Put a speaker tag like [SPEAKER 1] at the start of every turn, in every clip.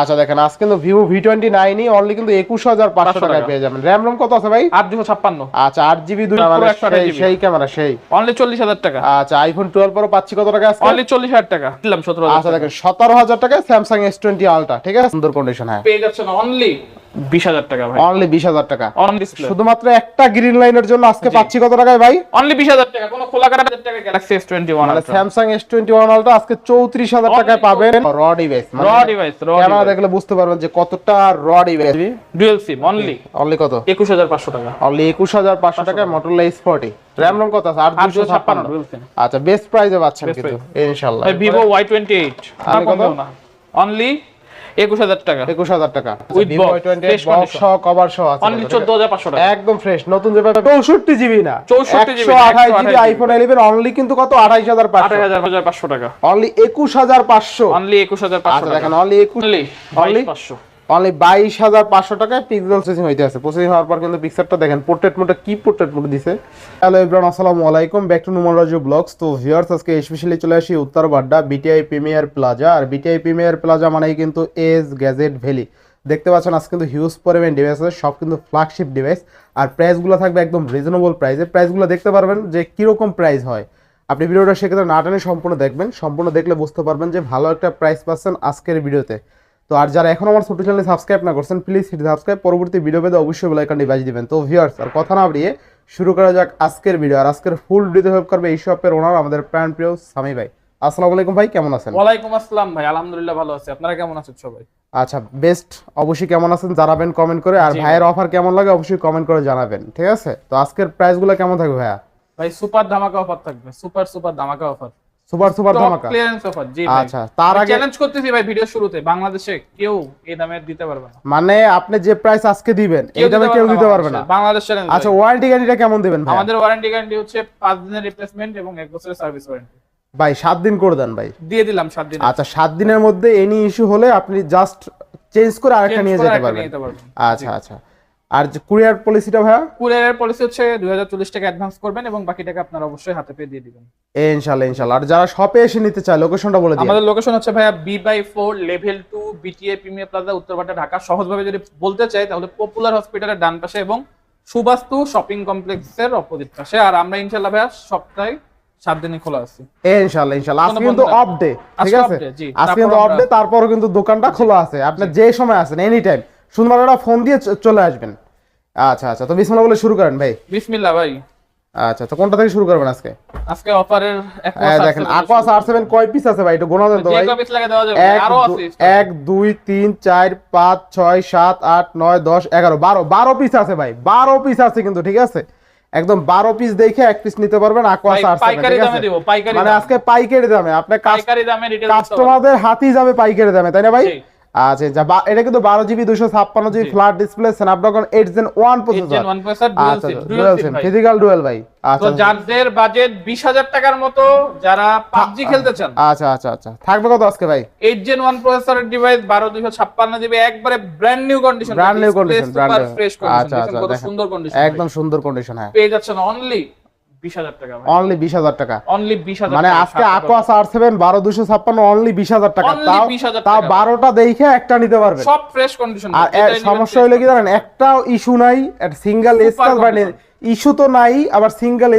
[SPEAKER 1] আচ্ছা দেখেন আজ কিন্তু Vivo V twenty nine E only কিন্তু একুশ হাজার পাঁচশো টাকায় পেয়ে যাবেন র্যাম রোম কত আছে ভাই
[SPEAKER 2] আট দুশো ছাপ্পান্ন
[SPEAKER 1] আচ্ছা আট জিবি দুই মানে সেই ক্যামেরা সেই
[SPEAKER 2] অনলি চল্লিশ হাজার টাকা
[SPEAKER 1] আচ্ছা আইফোন টুয়েলভ প্রো পাচ্ছি কত টাকা আছে
[SPEAKER 2] অনলি চল্লিশ হাজার টাকা
[SPEAKER 1] দিলাম সতেরো আচ্ছা দেখেন সতেরো হাজার টাকা স্যামসাং এস টোয়েন্টি আলটা ঠিক আছে সুন্দর কন্ডিশন হ্যাঁ
[SPEAKER 2] পেয়ে যাচ্ছেন অনলি 20000 টাকা ভাই
[SPEAKER 1] অনলি অনলি 20000 টাকা কোনো টাকা অনলি মানে মানে অনলি কত 21500 টাকায় Motorola S40 RAM ROM কত আছে 8256 ডুয়াল সিম আচ্ছা বেস্ট প্রাইসে পাচ্ছেন কিন্তু ইনশাআল্লাহ
[SPEAKER 2] Vivo আর কত অনলি
[SPEAKER 1] 21000 আচ্ছা, একদম ফ্রেশ নতুন যেভাবে জিবি না 64 জিবি আইফোন 11 অনলি কিন্তু কত 28500
[SPEAKER 2] 28500 টাকা
[SPEAKER 1] অনলি 21500
[SPEAKER 2] অনলি 21500
[SPEAKER 1] টাকা অনলি 21 অনলি 500 অনলি বাইশ হাজার পাঁচশো টাকায় পিক্সেল সেসিং হইতে আছে প্রসেসিং হওয়ার পর কিন্তু পিকচারটা দেখেন পোর্ট্রেট মোডটা কি পোর্ট্রেট মোড দিছে হ্যালো ইব্রান আসসালামু আলাইকুম back to Numan Raju vlogs তো ভিউয়ার্স আজকে স্পেশালি চলে আসি Uttar Badda BTI premier plaza আর বিটিআই প্রিমিয়ার প্লাজা মানেই কিন্তু এজ গ্যাজেট ভ্যালি দেখতে পাচ্ছেন আজকে কিন্তু হিউজ পরিমাণ ডিভাইস আছে সব কিন্তু ফ্ল্যাগশিপ ডিভাইস আর প্রাইসগুলো থাকবে একদম রিজনেবল প্রাইসে প্রাইসগুলো দেখতে পারবেন যে কীরকম প্রাইস হয় আপনি ভিডিওটা সেক্ষেত্রে না টানে সম্পূর্ণ দেখবেন সম্পূর্ণ দেখলে বুঝতে পারবেন যে ভালো একটা প্রাইস পাচ্ছেন আজকের ভিডিওতে তো আর যারা এখন আমার ছোটো চ্যানেলে সাবস্ক্রাইব না করছেন প্লিজ সেটি সাবস্ক্রাইব পরবর্তী ভিডিও পেতে অবশ্যই বেলাইকনটি বাজিয়ে দেবেন তো ভিউয়ার্স আর কথা না বাড়িয়ে শুরু করা যাক আজকের ভিডিও আর আজকের ফুল ভিডিও হেল্প করবে এই শপের ওনার আমাদের প্রাণ প্রিয় স্বামী ভাই আসসালামাইকুম ভাই কেমন আছেন
[SPEAKER 2] ওয়ালাইকুম আসসালাম ভাই আলহামদুলিল্লাহ ভালো আছে আপনারা কেমন আছেন সবাই
[SPEAKER 1] আচ্ছা বেস্ট অবশ্যই কেমন আছেন জানাবেন কমেন্ট করে আর ভাইয়ের অফার কেমন লাগে অবশ্যই কমেন্ট করে জানাবেন ঠিক আছে তো আজকের প্রাইসগুলো কেমন থাকবে ভাইয়া
[SPEAKER 2] ভাই সুপার ধামাকা অফার থাকবে সুপার সুপার ধামাকা অফার
[SPEAKER 1] সুপার সুপার ধামাকা ক্লিয়ারেন্স অফার জি আচ্ছা তার আগে
[SPEAKER 2] চ্যালেঞ্জ করতেছি ভাই ভিডিও শুরুতে বাংলাদেশে কেউ এই দামে দিতে পারবে
[SPEAKER 1] না মানে আপনি যে প্রাইস আজকে দিবেন এই দামে কেউ দিতে পারবে না বাংলাদেশের আচ্ছা ওয়ারেন্টি গ্যারান্টিটা কেমন দিবেন
[SPEAKER 2] ভাই আমাদের ওয়ারেন্টি গ্যারান্টি হচ্ছে 5 দিনের রিপ্লেসমেন্ট এবং 1 বছরের সার্ভিস ওয়ারেন্টি
[SPEAKER 1] ভাই 7 দিন করে দেন ভাই
[SPEAKER 2] দিয়ে দিলাম 7 দিন
[SPEAKER 1] আচ্ছা 7 দিনের মধ্যে এনি ইস্যু হলে আপনি জাস্ট চেঞ্জ করে আরেকটা নিয়ে যেতে পারবেন আচ্ছা আচ্ছা আর কুরিয়ার পলিসিটা ভাইয়া
[SPEAKER 2] কুরিয়ার পলিসি হচ্ছে 2040 টাকা অ্যাডভান্স করবেন এবং বাকি টাকা আপনারা অবশ্যই হাতে পেয়ে দিয়ে দিবেন
[SPEAKER 1] ইনশাআল্লাহ ইনশাআল্লাহ আর যারা শপে এসে নিতে চায় লোকেশনটা বলে দিন আমাদের
[SPEAKER 2] লোকেশন হচ্ছে ভাইয়া B by four level two BTA premier plaza উত্তরবাটা ঢাকা সহজভাবে যদি বলতে চাই তাহলে পপুলার হসপিটালের ডান পাশে এবং সুবাস্তু শপিং কমপ্লেক্সের অপোজিট পাশে আর আমরা ইনশাআল্লাহ ভাইয়া সপ্তাহে তারপর খোলা আছে
[SPEAKER 1] কিন্তু অফ ডে ঠিক আছে আজকে কিন্তু অফ ডে তারপরও কিন্তু দোকানটা খোলা আছে আপনি যে সময় আসেন এনি টাইম সুন্দর ফোন দিয়ে চলে আসবেন আচ্ছা আচ্ছা তো বিসমিল্লাহ বলে শুরু করেন ভাই বিসমিল্লাহ ভাই আচ্ছা তো কোনটা থেকে শুরু করবেন আজকে
[SPEAKER 2] আজকে অফারের
[SPEAKER 1] হ্যাঁ, দেখেন আকোয়াস আর সেভেন কয় পিস আছে ভাই একটু গোনা দেন তো ভাই আরো আছে এক দুই তিন চার পাঁচ ছয় সাত আট নয় দশ এগারো বারো বারো পিস আছে ভাই বারো পিস আছে কিন্তু ঠিক আছে একদম বারো পিস দেখে এক পিস নিতে পারবেন আকোয়াস আর পাইকারি দামে দেব পাইকারি মানে আজকে পাইকারি দামে আপনি কাস্টমারদের হাতেই যাবে পাইকারি দামে তাই না ভাই আচ্ছা, বাজেট আচ্ছা,
[SPEAKER 2] আচ্ছা, বিশ হাজার টাকার মতো যারা পাবজি খেলতে চান
[SPEAKER 1] আচ্ছা আচ্ছা আচ্ছা থাকবে ভাই
[SPEAKER 2] এইট জেন ওয়ান ডিভাইস বারো ছাপ্পান্ন জিবি একবারে ব্র্যান্ড নিউ কন্ডিশন আচ্ছা
[SPEAKER 1] সুন্দর একদম সুন্দর কন্ডিশন হ্যাঁ
[SPEAKER 2] পেয়ে যাচ্ছেন অনলি
[SPEAKER 1] অনলি বিশ হাজার টাকা মানে আর সেভেন বারো দুশো অনলি বিশ হাজার টাকা বারোটা দেখে একটা নিতে পারবে আর সমস্যা কি জানেন একটাও ইস্যু নাই সিঙ্গেল ইস্যু তো নাই আবার সিঙ্গেল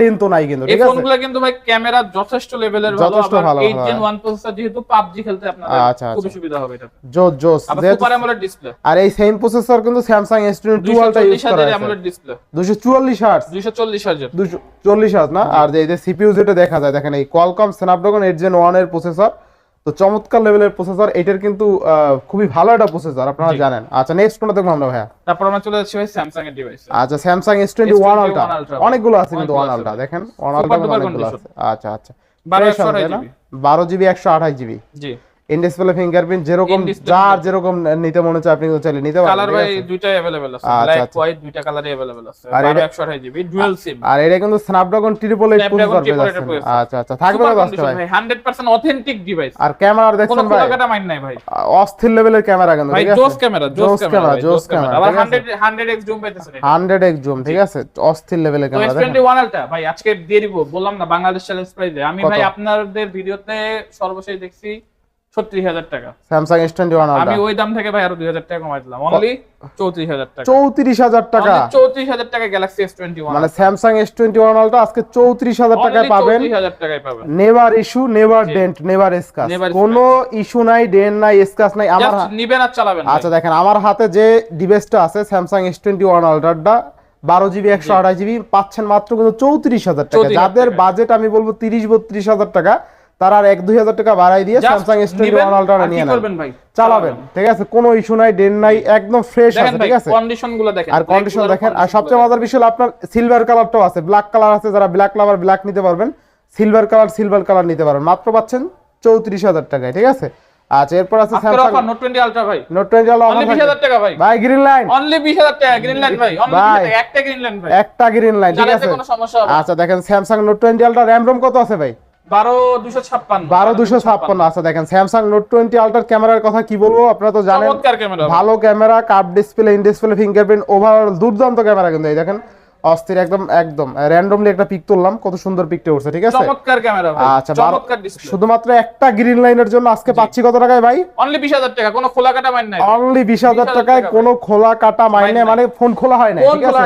[SPEAKER 1] ডেন তো নাই কিন্তু
[SPEAKER 2] ঠিক আছে ফোনগুলো কিন্তু ভাই ক্যামেরা যথেষ্ট লেভেলের ভালো যথেষ্ট ভালো 8 1 প্রসেসর যেহেতু পাবজি খেলতে আপনাদের আচ্ছা, আচ্ছা। খুব সুবিধা হবে এটা জোস জোস সুপার অ্যামোলেড ডিসপ্লে
[SPEAKER 1] আর এই সেম প্রসেসর কিন্তু স্যামসাং S22 Ultra ইউজ করা আছে অ্যামোলেড 244 240 না আর এই যে সিপিইউ যেটা দেখা যায় দেখেন এই Qualcomm স্ন্যাপড্রাগন 8 Gen 1 এর প্রসেসর তো চমৎকার লেভেলের প্রসেসর এটার কিন্তু খুবই ভালো একটা প্রসেসর আপনারা জানেন আচ্ছা নেক্সট কোনটা দেখবো আমরা ভাইয়া
[SPEAKER 2] তারপর আমরা চলে যাচ্ছি ভাই স্যামসাং এর ডিভাইস
[SPEAKER 1] আচ্ছা স্যামসাং S21 আলট্রা অনেকগুলো আছে কিন্তু ওয়ান আলট্রা দেখেন ওয়ান আলট্রা অনেকগুলো আছে আচ্ছা আচ্ছা 12 জিবি 128 জিবি জি ইনডিসপ্লে ফিঙ্গারপ্রিন্ট যেরকম যার যেরকম নিতে মনে হচ্ছে আপনি চাইলে নিতে পারেন
[SPEAKER 2] কালার ভাই দুইটাই अवेलेबल আছে ব্ল্যাক আচ্ছা, আচ্ছা। হোয়াইট দুইটা কালারই अवेलेबल আছে আর এটা 128 জিবি ডুয়াল সিম
[SPEAKER 1] আর এটা কিন্তু স্ন্যাপড্রাগন 888 আচ্ছা আচ্ছা থাকবে না ভাই
[SPEAKER 2] 100% অথেন্টিক ডিভাইস
[SPEAKER 1] আর ক্যামেরা দেখছেন ভাই মাইন নাই ভাই অস্থির লেভেলের ক্যামেরা কিন্তু
[SPEAKER 2] ভাই জোস ক্যামেরা
[SPEAKER 1] জোস ক্যামেরা জোস
[SPEAKER 2] ক্যামেরা আবার 100 100x জুম পাইতেছেন
[SPEAKER 1] 100x জুম ঠিক আছে অস্থির লেভেলের ক্যামেরা
[SPEAKER 2] 21 আলটা ভাই আজকে দিয়ে দিব বললাম না বাংলাদেশ চ্যালেঞ্জ প্রাইজে আমি ভাই আপনাদের ভিডিওতে সর্বশেষ দেখছি চৌত্রিশ হাজার টাকা
[SPEAKER 1] কোনো ইস্যু নাই নাই নাই আমার আচ্ছা দেখেন আমার হাতে যে ডিভাইসটা আছে স্যামসাং এস টোয়েন্টি ওয়ান আল্ট্রাটা বারো জিবি একশো আঠাশ জিবি পাচ্ছেন মাত্র কিন্তু চৌত্রিশ হাজার টাকা যাদের বাজেট আমি বলবো তিরিশ বত্রিশ হাজার টাকা তারা আর এক দুই হাজার টাকা বাড়াই দিয়ে Samsung S twenty one ultra নিয়ে নেবেন চালাবেন ঠিক আছে কোনো ইস্যু নাই ডেন নাই একদম ফ্রেশ আছে
[SPEAKER 2] ঠিক আছে কন্ডিশন গুলো দেখেন
[SPEAKER 1] আর কন্ডিশন দেখেন আর সবচেয়ে মজার বিষয় আপনার সিলভার কালারটাও আছে ব্ল্যাক কালার আছে যারা ব্ল্যাক লাভার ব্ল্যাক নিতে পারবেন সিলভার কালার সিলভার কালার নিতে পারবেন মাত্র পাচ্ছেন চৌত্রিশ হাজার টাকায় ঠিক আছে আচ্ছা এরপর আছে
[SPEAKER 2] স্যামসাং নোট 20 আলট্রা ভাই নোট 20 আলট্রা অনলি 20000 টাকা ভাই
[SPEAKER 1] ভাই গ্রিন লাইন
[SPEAKER 2] অনলি 20000 টাকা গ্রিন লাইন ভাই অনলি একটা গ্রিন লাইন ভাই
[SPEAKER 1] একটা গ্রিন লাইন
[SPEAKER 2] ঠিক আছে কোনো সমস্যা হবে
[SPEAKER 1] আচ্ছা দেখেন Samsung note 20 ultra RAM ROM কত আছে ভাই
[SPEAKER 2] আচ্ছা
[SPEAKER 1] দেখেন স্যামসাং নোট টোয়েন্টি ক্যামেরার কথা কি বলবো আপনারা তো জানেন ভালো ক্যামেরা কাপ display in display fingerprint overall দুর্দান্ত ক্যামেরা কিন্তু এই দেখেন অস্থির একদম একদম র্যান্ডমলি একটা পিক তুললাম কত সুন্দর পিকটা উঠছে ঠিক আছে
[SPEAKER 2] চমৎকার ক্যামেরা
[SPEAKER 1] ভাই আচ্ছা চমৎকার ডিসপ্লে শুধুমাত্র একটা গ্রিন লাইনের জন্য আজকে পাচ্ছি কত টাকায় ভাই
[SPEAKER 2] অনলি 20000 টাকা কোনো খোলা কাটা মাইন নাই
[SPEAKER 1] অনলি 20000 টাকায় কোনো খোলা কাটা মাইন নাই মানে ফোন খোলা হয় না ঠিক আছে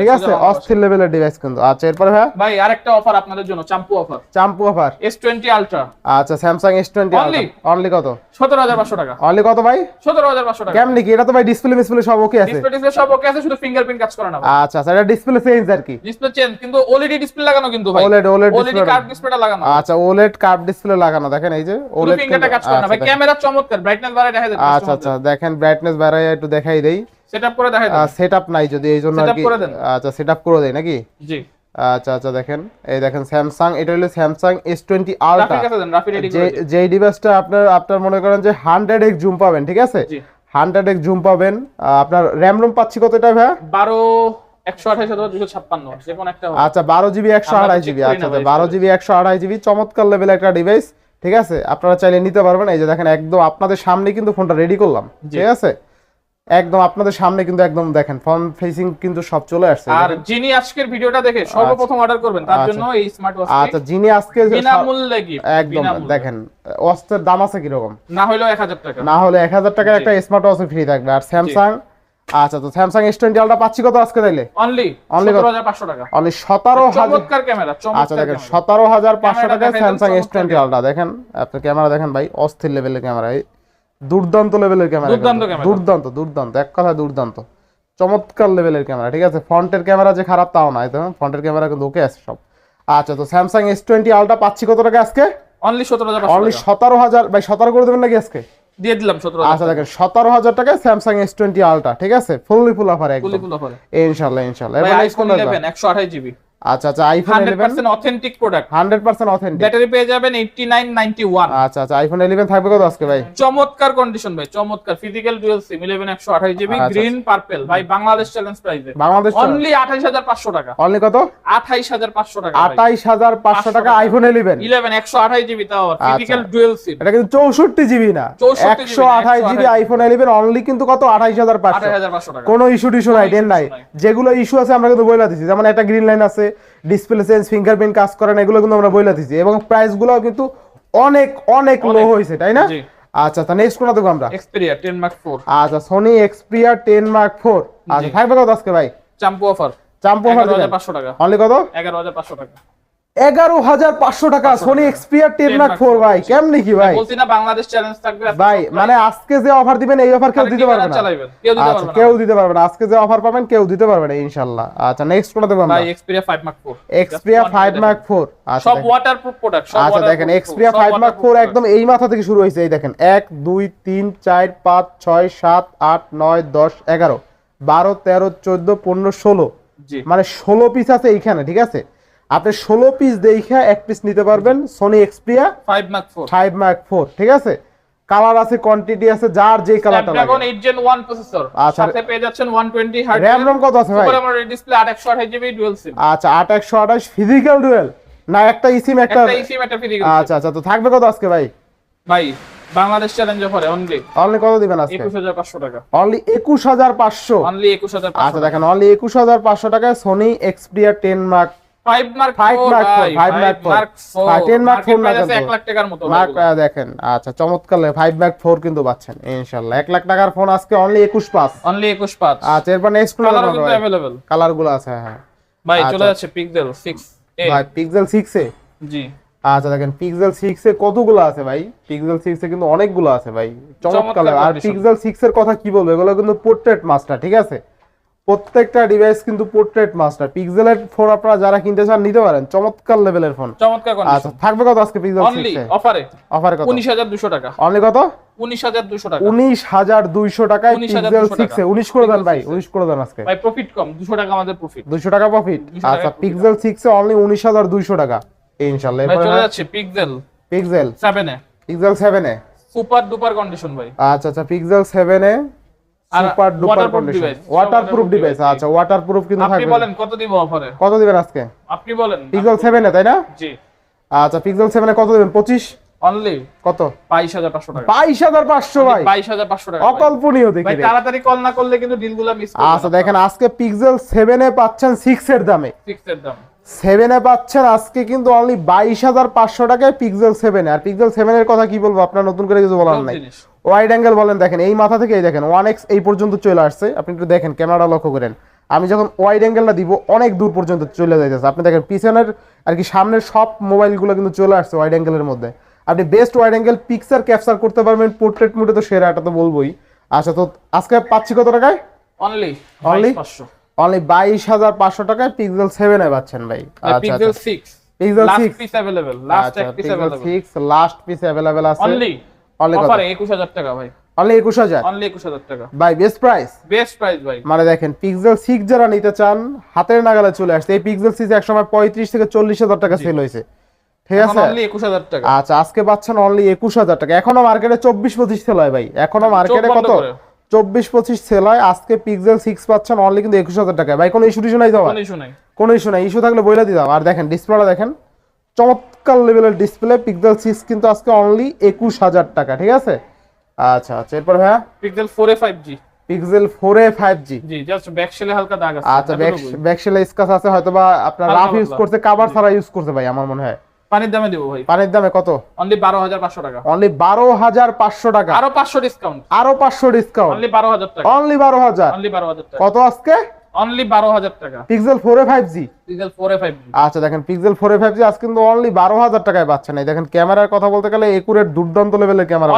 [SPEAKER 1] ঠিক আছে অস্থির লেভেলের ডিভাইস কিন্তু আচ্ছা এরপর ভাই
[SPEAKER 2] ভাই আরেকটা অফার আপনাদের জন্য চাম্পু অফার চাম্পু অফার S20 আলট্রা
[SPEAKER 1] আচ্ছা Samsung S20 অনলি অনলি কত
[SPEAKER 2] 17500 টাকা অনলি কত ভাই 17500 টাকা
[SPEAKER 1] কেমনে কি এটা তো ভাই ডিসপ্লে মিসপ্লে সব ওকে আছে
[SPEAKER 2] ডিসপ্লে সব ওকে আছে শুধু ফিঙ্গারপ্রিন্ট কাজ করে না
[SPEAKER 1] আচ্ছা আচ্ছা এটা ডিসপ্লে চেঞ্জ আর কি
[SPEAKER 2] ডিসপ্লে চেঞ্জ কিন্তু ওলেডি ডিসপ্লে লাগানো কিন্তু ভাই ওলেড ওলেড ওলেডি কার্ভ ডিসপ্লেটা লাগানো
[SPEAKER 1] আচ্ছা ওলেড কার্ভ ডিসপ্লে লাগানো দেখেন এই যে
[SPEAKER 2] ওলেড ফিঙ্গারটা কাজ করে না আচ্ছা, ভাই ক্যামেরা চমৎকার ব্রাইটনেস বাড়ায় দেখা যাচ্ছে
[SPEAKER 1] আচ্ছা আচ্ছা দেখেন ব্রাইটনেস বাড়ায় একটু দেখাই দেই
[SPEAKER 2] সেটআপ করে দেখাই দেন
[SPEAKER 1] সেটআপ নাই যদি এইজন্য আর কি আচ্ছা সেটআপ করে দেই নাকি জি আচ্ছা আচ্ছা দেখেন এই দেখেন স্যামসাং এটা হলো স্যামসাং এস টোয়েন্টি আলট্রা যে ডিভাইসটা আপনার আপনার মনে করেন যে হান্ড্রেড এক্স জুম পাবেন ঠিক আছে হান্ড্রেড এক্স জুম পাবেন আপনার র্যাম রোম পাচ্ছি কত এটা ভাই
[SPEAKER 2] বারো আচ্ছা
[SPEAKER 1] বারো জিবি একশো আড়াই জিবি আচ্ছা বারো জিবি একশো আড়াই জিবি চমৎকার লেভেল একটা ডিভাইস ঠিক আছে আপনারা চাইলে নিতে পারবেন এই যে দেখেন একদম আপনাদের সামনে কিন্তু ফোনটা রেডি করলাম ঠিক আছে একদম আপনাদের সামনে কিন্তু একদম দেখেন ফোন ফেসিং কিন্তু সব চলে আসছে
[SPEAKER 2] আর যিনি আজকের ভিডিওটা দেখে আচ্ছা। সর্বপ্রথম অর্ডার করবেন তার আচ্ছা। জন্য এই স্মার্ট ওয়াচ
[SPEAKER 1] আচ্ছা যিনি আজকে
[SPEAKER 2] বিনামূল্যে
[SPEAKER 1] একদম দেখেন ওয়াচের দাম আছে কি রকম
[SPEAKER 2] না হলো 1000 টাকা
[SPEAKER 1] না হলে 1000 টাকার একটা স্মার্ট ওয়াচ ফ্রি থাকবে আর স্যামসাং আচ্ছা তো স্যামসাং এস টোয়েন্টি আলটা পাচ্ছি কত আজকে তাইলে অনলি সতেরো
[SPEAKER 2] হাজার
[SPEAKER 1] আচ্ছা দেখেন সতেরো হাজার পাঁচশো টাকা স্যামসাং এস টোয়েন্টি আলটা দেখেন আপনার ক্যামেরা দেখেন ভাই অস্থির লেভেলের ক্যামেরা দুর্দান্ত লেভেলের ক্যামেরা দুর্দান্ত দুর্দান্ত এক কথা দুর্দান্ত চমৎকার লেভেলের ক্যামেরা ঠিক আছে ফ্রন্টের ক্যামেরা যে খারাপ তাও নয় ফ্রন্টের ক্যামেরা কিন্তু ওকে আছে সব আচ্ছা তো স্যামসাং এস টোয়েন্টি আলটা পাচ্ছি কত টাকা আজকে
[SPEAKER 2] অনলি সতেরো হাজার
[SPEAKER 1] অনলি সতেরো হাজার ভাই সতেরো করে দেবেন নাকি আজকে দিয়ে দিলাম সতেরো আচ্ছা দেখেন 17000 টাকায় Samsung S20 ঠিক আছে ফুললি ফুল অফার একদম ফুল অফার ইনশাআল্লাহ ইনশাআল্লাহ
[SPEAKER 2] কোন জিবি
[SPEAKER 1] আচ্ছা আচ্ছা iPhone 11
[SPEAKER 2] authentic product
[SPEAKER 1] 100% authentic
[SPEAKER 2] battery পেয়ে যাবেন 8991
[SPEAKER 1] আচ্ছা আচ্ছা আইফোন 11 থাকবে কত আজকে ভাই
[SPEAKER 2] চমৎকার কন্ডিশন ভাই চমৎকার physical dual SIM 11 GB green purple ভাই বাংলাদেশ চ্যালেঞ্জ প্রাইসে বাংলাদেশ অনলি 28500 টাকা অনলি কত 28500 টাকা
[SPEAKER 1] 28500 টাকা আইফোন 11
[SPEAKER 2] 11 জিবি তাও ফিজিক্যাল ডুয়াল সিম
[SPEAKER 1] এটা কিন্তু 64 জিবি না 128 জিবি আইফোন 11 অনলি কিন্তু কত 28500 28500 টাকা কোনো ইস্যু টিস্যু নাই দেন নাই যেগুলো ইস্যু আছে আমরা কিন্তু বলে দিছি যেমন একটা গ্রিন লাইন আছে ডিসপ্লে চেঞ্জ ফিঙ্গারপ্রিন্ট কাজ করে না এগুলো কিন্তু আমরা বইলা দিছি এবং প্রাইস গুলো কিন্তু অনেক অনেক লো হয়েছে তাই না আচ্ছা তা নেক্সট কোনটা দেখবো আমরা
[SPEAKER 2] এক্সপেরিয়া 10 মার্ক 4
[SPEAKER 1] আচ্ছা সনি এক্সপেরিয়া 10 মার্ক 4 আচ্ছা ভাই কত আজকে ভাই চাম্পু অফার চাম্পু অফার
[SPEAKER 2] 11500 টাকা অনলি কত 11500 টাকা
[SPEAKER 1] এগারো হাজার পাঁচশো টাকা Sony Xperia ten mark four ভাই কেমনি কি ভাই
[SPEAKER 2] বলছি না বাংলাদেশ চ্যালেঞ্জ থাকবে
[SPEAKER 1] ভাই মানে আজকে যে অফার দিবেন এই অফার কেউ দিতে আচ্ছা, পারবে না কেউ দিতে পারবে না আজকে যে অফার পাবেন কেউ দিতে পারবে না আচ্ছা নেক্সট কোনটা ভাই মার্ক মার্ক প্রোডাক্ট আচ্ছা দেখেন এক্সপিরিয়া ফাইভ মার্ক ফোর একদম এই মাথা থেকে শুরু হয়েছে এই দেখেন এক দুই তিন চার পাঁচ ছয় সাত আট নয় দশ এগারো বারো তেরো চোদ্দ পনেরো ষোলো মানে ষোলো পিস আছে এইখানে ঠিক আছে আপনি ষোলো পিস দেখা এক পিস নিতে পারবেন Sony Xperia five mark four five mark four ঠিক আছে কালার আছে কোয়ান্টিটি আছে যার যে কালারটা
[SPEAKER 2] লাগে এখন 8 জেন 1 প্রসেসর আচ্ছা সাথে পেয়ে যাচ্ছেন 120 হার্টজ
[SPEAKER 1] র‍্যাম রম কত আছে
[SPEAKER 2] ভাই super AMOLED display 828 GB dual SIM
[SPEAKER 1] আচ্ছা 828 ফিজিক্যাল ডুয়াল না একটা ইসিম একটা একটা
[SPEAKER 2] ইসিম একটা ফিজিক্যাল
[SPEAKER 1] আচ্ছা আচ্ছা তো থাকবে কত আজকে ভাই
[SPEAKER 2] ভাই বাংলাদেশ চ্যালেঞ্জ অফারে অনলি
[SPEAKER 1] অনলি কত দিবেন আজকে
[SPEAKER 2] 21500 টাকা
[SPEAKER 1] অনলি 21500
[SPEAKER 2] অনলি 21500
[SPEAKER 1] আচ্ছা দেখেন অনলি 21500 টাকায় Sony Xperia 10 Mark কালার আচ্ছা, আচ্ছা, গুলো আছে হ্যাঁ
[SPEAKER 2] ভাই চলে সিক্স
[SPEAKER 1] ভাই আচ্ছা, আচ্ছা দেখেন পিক্সেল কতগুলো আছে ভাই পিক্সেল সিক্স অনেকগুলো আছে ভাই চমৎকার আর পিক্সেল সিক্স এর কথা কি বলবো এগুলো কিন্তু পোর্ট্রেট মাস্টার ঠিক আছে প্রত্যেকটা ডিভাইস কিন্তু পোর্ট্রেট মাস্টার পিক্সেলের ফোন আপনারা যারা কিনতে চান নিতে পারেন চমৎকার লেভেলের ফোন
[SPEAKER 2] চমৎকার কন্ডিশন আচ্ছা
[SPEAKER 1] থাকবে কত আজকে পিক্সেল
[SPEAKER 2] অনলি অফারে অফারে কত 19200 টাকা অনলি কত 19200 টাকা
[SPEAKER 1] 19200 টাকায় পিক্সেল 6 এ 19 করে দেন ভাই 19 করে দেন আজকে
[SPEAKER 2] ভাই প্রফিট কম 200 টাকা আমাদের প্রফিট
[SPEAKER 1] 200 টাকা প্রফিট আচ্ছা পিক্সেল 6 এ অনলি 19200 টাকা ইনশাআল্লাহ এরপর
[SPEAKER 2] চলে যাচ্ছে Pixel Pixel 7 A
[SPEAKER 1] Pixel 7 A
[SPEAKER 2] super duper condition ভাই
[SPEAKER 1] আচ্ছা আচ্ছা Pixel 7 A super duper condition waterproof device আচ্ছা ওয়াটারপ্রুফ কিন্তু থাকবে আপনি বলেন কত দিব অফারে কত দিবেন আজকে আপনি বলেন পিক্সেল 7 এ তাই না জি আচ্ছা পিক্সেল 7 এ কত দিবেন 25 অনলি কত 22500 টাকা 22500 ভাই 22500 টাকা অকল্পনীয় দেখি ভাই তাড়াতাড়ি কল না করলে কিন্তু ডিলগুলো মিস করবে আচ্ছা দেখেন আজকে পিক্সেল 7 এ পাচ্ছেন 6 এর দামে 6 এর সেভেনে পাচ্ছেন আজকে কিন্তু অনলি বাইশ হাজার পাঁচশো টাকায় পিক্সেল সেভেন আর পিক্সেল সেভেনের কথা কি বলবো আপনার নতুন করে কিছু বলার নাই ওয়াইড অ্যাঙ্গেল বলেন দেখেন এই মাথা থেকে এই দেখেন ওয়ান এক্স এই পর্যন্ত চলে আসছে আপনি একটু দেখেন ক্যামেরাটা লক্ষ্য করেন আমি যখন ওয়াইড অ্যাঙ্গেলটা দিব অনেক দূর পর্যন্ত চলে যাইতেছে আপনি দেখেন পিছনের আর কি সামনের সব মোবাইলগুলো কিন্তু চলে আসছে ওয়াইড অ্যাঙ্গেলের মধ্যে আপনি best wide angle picture capture করতে পারবেন পোর্ট্রেট মোডে তো সেরা এটা তো বলবোই আচ্ছা তো আজকে পাচ্ছি কত টাকায় অনলি অনলি অনলি বাইশ হাজার পাঁচশো টাকায় পিক্সেল সেভেন এ পাচ্ছেন ভাই Pixel six Pixel six last piece available last piece available আছে অনলি আজকে পাচ্ছেন অনলি 21000 টাকা এখনো মার্কেটে 24 25 সেল ভাই এখনো মার্কেটে কত চব্বিশ পঁচিশ সেল আজকে পিক্সেল সিক্স পাচ্ছেন অনলি কিন্তু একুশ হাজার টাকা ভাই কোনো ইস্যু টিস্যু নাই কোনো ইস্যু নাই ইস্যু থাকলে বইলা দিতাম আর দেখেন ডিসপ্লেটা দেখেন চমৎকার টক্কাল লেভেলের ডিসপ্লে পিক্সেল সিক্স কিন্তু আজকে অনলি একুশ হাজার টাকা ঠিক আছে আচ্ছা আচ্ছা এরপর ভাইয়া Pixel four A five G Pixel 4 A 5G G just ব্যাকশেলে হালকা দাগ আছে আচ্ছা ব্যাকশেলে স্কাস আছে হয়তোবা আপনার রাফ ইউজ করতে কভার ছাড়া ইউজ করতে ভাই আমার মনে হয় পানির দামে দেবো ভাই পানির দামে কত অনলি 12500 টাকা অনলি 12500 টাকা আরো 500 ডিসকাউন্ট আরো 500 ডিসকাউন্ট অনলি 12000 টাকা অনলি 12000 অনলি 12000 টাকা কত আজকে অনলি টাকা এ আচ্ছা দেখেন আজ কিন্তু অনলি টাকায় দেখেন ক্যামেরার কথা বলতে গেলে একুরেট ক্যামেরা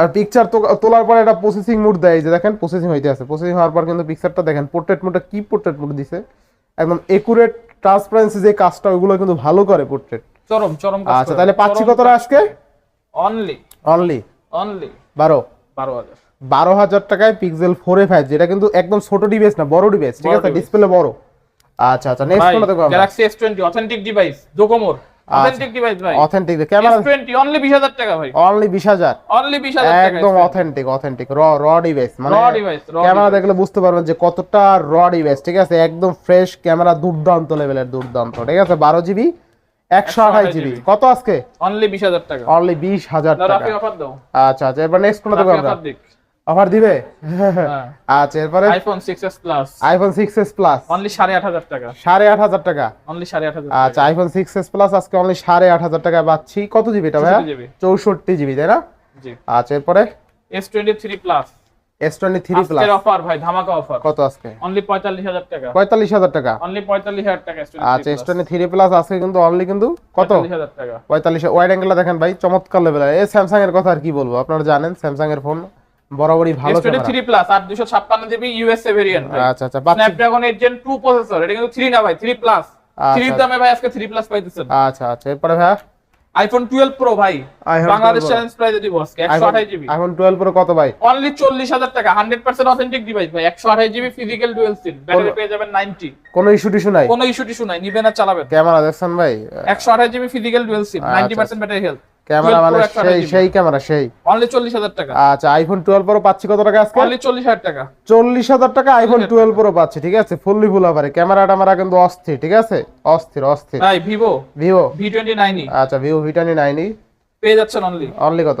[SPEAKER 1] আর পিকচার তোলার প্রসেসিং দেয় যে দেখেন হইতে আছে প্রসেসিং হওয়ার পর কিন্তু দেখেন পোর্ট্রেট মোডটা কি পোর্ট্রেট দিছে একদম একুরেট ট্রান্সপারেন্সি যে কাজটা ওগুলো কিন্তু ভালো করে চরম চরম আচ্ছা তাহলে পাচ্ছি আজকে অনলি অনলি অনলি 12 12000 বারো হাজার টাকায় পিক্সেল ফোর এ ফাইভ যেটা কিন্তু একদম ছোট ডিভাইস না বড় ডিভাইস ঠিক আছে ডিসপ্লে বড় আচ্ছা আচ্ছা নেক্সট দেখো Galaxy authentic authentic device only authentic authentic মানে ক্যামেরা দেখলে বুঝতে পারবেন যে কতটা ঠিক আছে একদম ফ্রেশ ক্যামেরা দুর্দান্ত লেভেলের দুর্দান্ত ঠিক আছে বারো জিবি 128 জিবি কত আজকে অনলি 20000 টাকা অনলি টাকা আচ্ছা আচ্ছা এবার নেক্সট কোনটা অফার দিবে হ্যাঁ। আচ্ছা এরপরে iPhone 6s plus iPhone 6s plus only টাকা টাকা অনলি 8500 আচ্ছা আইফোন 6s প্লাস আজকে অনলি টাকা পাচ্ছি কত জিবি এটা ভাই 64 জিবি তাই না জি আচ্ছা এরপরে S23 প্লাস S23 প্লাস আজকের অফার ভাই ধামাকা অফার কত আজকে অনলি 45000 টাকা 45000 টাকা অনলি 45000 টাকা আচ্ছা S23 প্লাস আজকে কিন্তু অনলি কিন্তু কত 45000 টাকা 45 ওয়াইড অ্যাঙ্গেলটা দেখেন ভাই চমৎকার লেভেল এই স্যামসাং এর কথা আর কি বলবো আপনারা জানেন স্যামসাং এর ফোন বরাবরই ভালো ক্যামেরা 3 প্লাস আর 256 জিবি ইউএসএ ভেরিয়েন্ট আচ্ছা আচ্ছা স্ন্যাপড্রাগন 8 জেন 2 প্রসেসর এটা কিন্তু 3 না ভাই 3 প্লাস 3 দামে ভাই আজকে 3 প্লাস পাইতেছেন আচ্ছা আচ্ছা এরপরে ভাই আইফোন 12 প্রো ভাই বাংলাদেশ চ্যালেঞ্জ প্রাইস দিব আজকে 128 জিবি আইফোন 12 প্রো কত ভাই অনলি 40000 টাকা 100% অথেন্টিক ডিভাইস ভাই 128 GB physical dual SIM battery পেয়ে যাবেন 90 কোনো ইস্যু টিস্যু নাই কোনো ইস্যু টিস্যু নাই নিবেন না চালাবেন ক্যামেরা দেখছেন ভাই 128 GB physical dual SIM 90% battery health camera মানে সেই সেই ক্যামেরা সেই অনলি 40000 টাকা আচ্ছা আইফোন 12 প্রো পাচ্ছি কত টাকা আজকে অনলি 40000 টাকা 40000 টাকা আইফোন 12 প্রো পাচ্ছি ঠিক আছে ফুললি ফুল আবারে ক্যামেরাটা আমার কিন্তু অস্থির ঠিক আছে অস্থির অস্থির ভাই ভিভো ভিভো V29 আচ্ছা ভিভো V29 e। পেয়ে যাচ্ছেন অনলি অনলি কত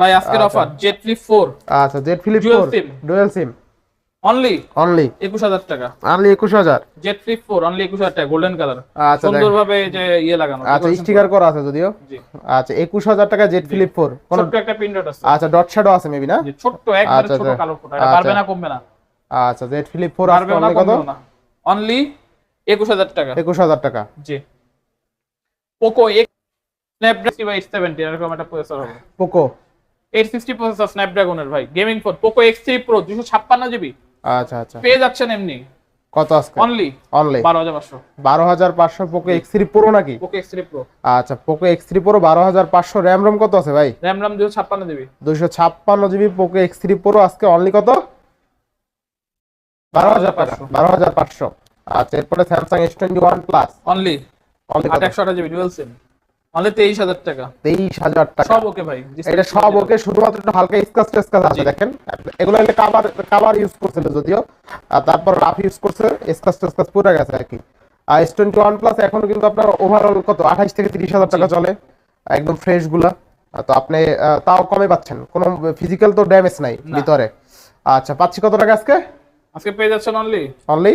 [SPEAKER 1] ভাই আজকের আচ্ছা। অফার জেড ফ্লিপ 4 আচ্ছা Z flip 4 dual SIM only only 21000 টাকা অনলি 21000 জেড ফ্লিপ 4 অনলি 21000 টাকা গোল্ডেন কালার আচ্ছা সুন্দরভাবে যে ইয়ে লাগানো আচ্ছা স্টিকার করা আছে যদিও জি আচ্ছা 21000 টাকা জেড ফ্লিপ 4 কোন ছোট একটা পিন ডট আছে আচ্ছা ডট শ্যাডো আছে মেবি না আচ্ছা, ছোট একবার ছোট কালো ফোটা এটা পারবে আচ্ছা। না কমবে না আচ্ছা জেড ফ্লিপ 4 আসবে অনলি কত অনলি 21000 টাকা 21000 টাকা জি পোকো এক স্ন্যাপড্রাগন 70 এরকম একটা প্রসেসর হবে পোকো এইট সিক্সটি প্রসেসর স্ন্যাপড্রাগনের ভাই gaming phone Poco X three pro দুশো ছাপ্পান্ন জিবি আচ্ছা আচ্ছা পেয়ে যাচ্ছেন এমনি কত আজকে only only 12500 12500 Poco X3 Pro নাকি পোকো X3 Pro আচ্ছা Poco X3 Pro 12500 RAM ROM কত আছে ভাই RAM ROM 256 GB 256 GB Poco X3 Pro আজকে অনলি কত 12500 12500 আচ্ছা এরপরে Samsung S21 Plus only only 128 GB dual SIM মানে 23000 টাকা 23000 টাকা সব ওকে ভাই এটা সব ওকে শুধুমাত্র একটু হালকা স্ক্র্যাচ টেস্কাচ আছে দেখেন এগুলো হলে কভার কভার ইউজ করছিল যদিও তারপর রাফ ইউজ করছে স্ক্র্যাচ টেস্কাচ পুরো গেছে আর কি আর এস ওয়ান প্লাস এখন কিন্তু আপনার ওভারঅল কত 28 থেকে 30000 টাকা চলে একদম ফ্রেশ গুলা তো আপনি তাও কমে পাচ্ছেন কোনো ফিজিক্যাল তো ড্যামেজ নাই ভিতরে আচ্ছা পাচ্ছি কত টাকা আজকে আজকে পেয়ে যাচ্ছেন অনলি অনলি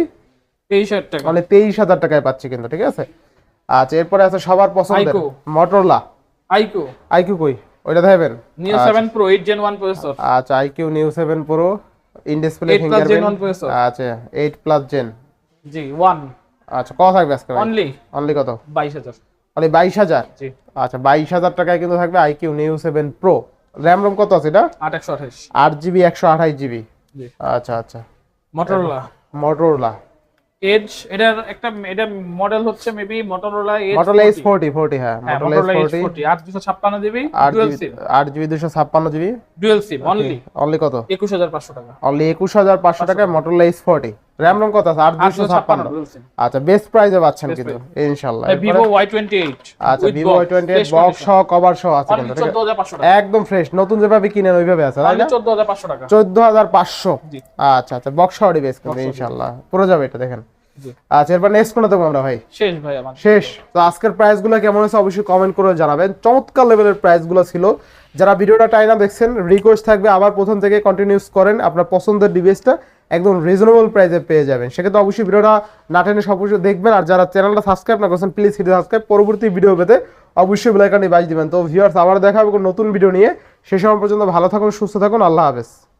[SPEAKER 1] 23000 টাকা অনলি 23000 টাকায় পাচ্ছি কিন্তু ঠিক আছে আচ্ছা এরপরে আছে সবার পছন্দের মটরলা আইকিউ আইকিউ কই ওইটা দেখাবেন নিউ 7 প্রো 8 জেন 1 প্রসেসর আচ্ছা iQOO Neo 7 Pro in display finger Gen 1 processor আচ্ছা 8 প্লাস জেন জি 1 আচ্ছা কত থাকবে আজকে অনলি অনলি কত 22000 অনলি 22000 জি আচ্ছা 22000 টাকায় কিন্তু থাকবে iQOO Neo 7 Pro RAM ROM কত আছে এটা 828 8GB 128GB জি আচ্ছা আচ্ছা মটরলা মটরলা এজ এটার একটা এটা মডেল হচ্ছে maybe Motorola Edge Motorola Edge 40 40 হ্যাঁ মোটরোলা এজ 40 আর GB dual SIM 8 GB 256 GB dual SIM only only কত 21500 টাকা অনলি 21500 টাকা মোটরোলা এজ 40 র্যাম ROM কত আছে 8256 আচ্ছা বেস্ট প্রাইসে পাচ্ছেন কিন্তু ইনশাআল্লাহ Vivo Y28 আচ্ছা Vivo Y28 বক্স সহ কভার সহ আছে কিন্তু 14500 টাকা একদম ফ্রেশ নতুন যেভাবে কিনেন ওইভাবে আছে তাই না 14500 টাকা 14500 আচ্ছা আচ্ছা বক্স সহই বেস্ট কিন্তু ইনশাআল্লাহ পুরো যাবে এটা দেখেন আচ্ছা এরপর নেক্সট কোনটা দেখবো আমরা ভাই শেষ ভাই আমার শেষ তো আজকের প্রাইসগুলো গুলো কেমন হয়েছে অবশ্যই কমেন্ট করে জানাবেন চমৎকার লেভেলের প্রাইস গুলো ছিল যারা ভিডিওটা টাইনা দেখছেন রিকোয়েস্ট থাকবে আবার প্রথম থেকে কন্টিনিউস করেন আপনার পছন্দের ডিভাইসটা একদম রিজনেবল প্রাইসে পেয়ে যাবেন সেক্ষেত্রে অবশ্যই ভিডিওটা না টেনে সব কিছু দেখবেন আর যারা চ্যানেলটা সাবস্ক্রাইব না করছেন প্লিজ সেটি সাবস্ক্রাইব পরবর্তী ভিডিও পেতে অবশ্যই বেলাইকানি বাজ দিবেন তো ভিউর্স আবার দেখা হবে নতুন ভিডিও নিয়ে সে সময় পর্যন্ত ভালো থাকুন সুস্থ থাকুন আল্লাহ হাফেজ